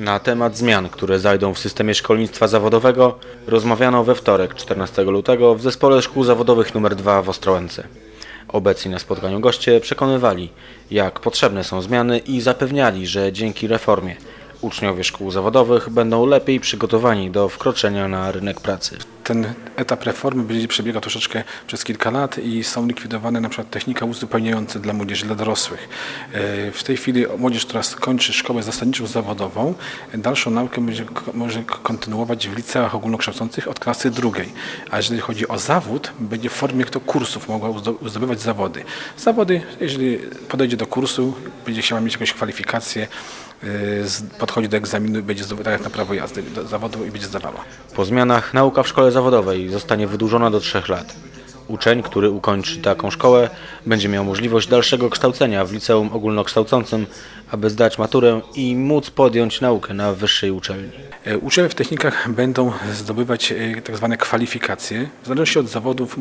Na temat zmian, które zajdą w systemie szkolnictwa zawodowego, rozmawiano we wtorek 14 lutego w Zespole Szkół Zawodowych nr 2 w Ostrołęce. Obecni na spotkaniu goście przekonywali, jak potrzebne są zmiany i zapewniali, że dzięki reformie uczniowie szkół zawodowych będą lepiej przygotowani do wkroczenia na rynek pracy. Ten etap reformy będzie przebiegał troszeczkę przez kilka lat i są likwidowane na przykład technika uzupełniające dla młodzieży, dla dorosłych. E, W tej chwili młodzież, która skończy szkołę zasadniczą zawodową, dalszą naukę będzie, może kontynuować w liceach ogólnokształcących od klasy drugiej. A jeżeli chodzi o zawód, będzie w formie to kursów mogła zdobywać zawody. Zawody, jeżeli podejdzie do kursu, będzie chciała mieć jakąś kwalifikację, podchodzi do egzaminu i będzie zdobywać tak jak na prawo jazdy do zawodu i będzie zdawała. Po zmianach nauka w szkole zawodowej zostanie wydłużona do 3 lat. Uczeń, który ukończy taką szkołę, będzie miał możliwość dalszego kształcenia w liceum ogólnokształcącym, aby zdać maturę i móc podjąć naukę na wyższej uczelni. E, Uczniowie w technikach będą zdobywać e, tak zwane kwalifikacje. W zależności od zawodów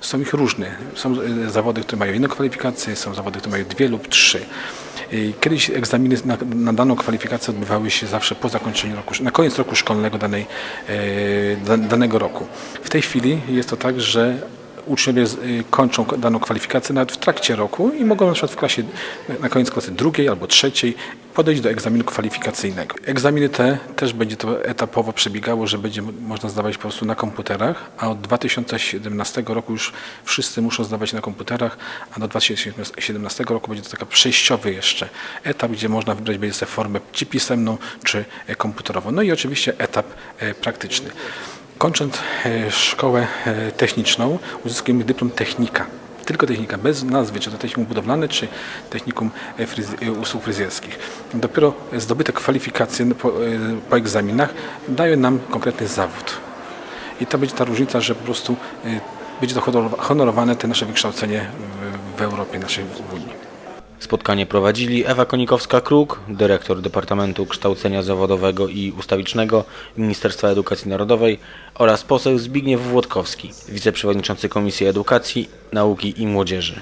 są ich różne. Są e, zawody, które mają jedną kwalifikację, są zawody, które mają dwie lub trzy. Kiedyś egzaminy na, na daną kwalifikację odbywały się zawsze po zakończeniu roku, na koniec roku szkolnego danej, e, da, danego roku. W tej chwili jest to tak, że uczniowie y, kończą daną kwalifikację nawet w trakcie roku i mogą na przykład w klasie, na koniec klasy drugiej albo trzeciej podejść do egzaminu kwalifikacyjnego. Egzaminy te też będzie to etapowo przebiegało, że będzie mo- można zdawać po prostu na komputerach, a od 2017 roku już wszyscy muszą zdawać na komputerach, a do 2017 roku będzie to taka przejściowy jeszcze etap, gdzie można wybrać będzie sobie formę czy pisemną, czy e, komputerową. No i oczywiście etap e, praktyczny. Kończąc e, szkołę e, techniczną, uzyskujemy dyplom technika. Tylko technika, bez nazwy, czy to technikum budowlane, czy technikum e, usług fryzjerskich. Dopiero zdobyte kwalifikacje po, po egzaminach dają nam konkretny zawód. I to będzie ta różnica, że po prostu będzie to honor- honorowane te nasze wykształcenie w Europie, naszej w Unii. Spotkanie prowadzili Ewa Konikowska-Kruk, dyrektor Departamentu Kształcenia Zawodowego i Ustawicznego Ministerstwa Edukacji Narodowej oraz poseł Zbigniew Włodkowski, wiceprzewodniczący Komisji Edukacji, Nauki i Młodzieży.